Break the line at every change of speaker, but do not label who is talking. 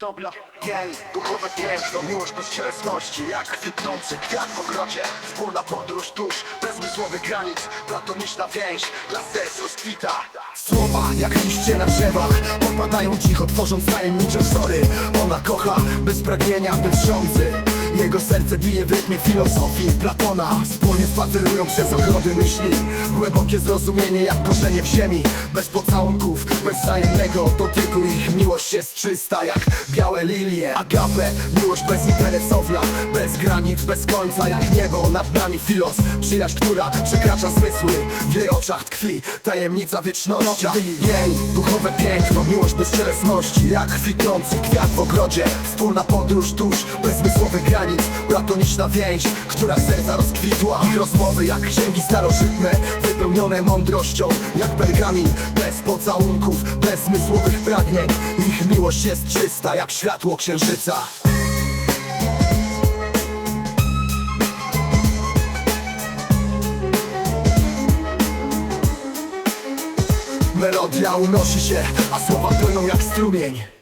Dobra, dzień, duchowe piękno, miłość bez cielesności Jak kwitnący kwiat w ogrodzie. Wspólna podróż tuż, bez granic Platoniczna więź, dla serc rozkwita. Słowa jak liście na drzewach Opadają cicho, tworząc tajemnicze wzory. Ona kocha, bez pragnienia, bez żądzy jego serce bije w rytmie filozofii Platona. Wspólnie spacerują przez ogrody myśli. Głębokie zrozumienie jak korzenie w ziemi. Bez pocałunków, bez wzajemnego dotyku miłość jest czysta jak białe lilie. Agape, miłość bezinteresowna. Bez granic, bez końca jak niebo nad nami. Filos, przyjaźń, która przekracza zmysły. W jej oczach tkwi tajemnica wieczności. Jej duchowe piękno, miłość bez cielesności. Jak kwitnący kwiat w ogrodzie. Wspólna podróż tuż, bez zmysłowych granic. Platoniczna więź, która serca rozkwitła. Ich rozmowy jak księgi starożytne Wypełnione mądrością. Jak pergamin Bez pocałunków, zmysłowych pragnień. Ich miłość jest czysta jak światło księżyca. Melodia unosi się, a słowa płyną jak strumień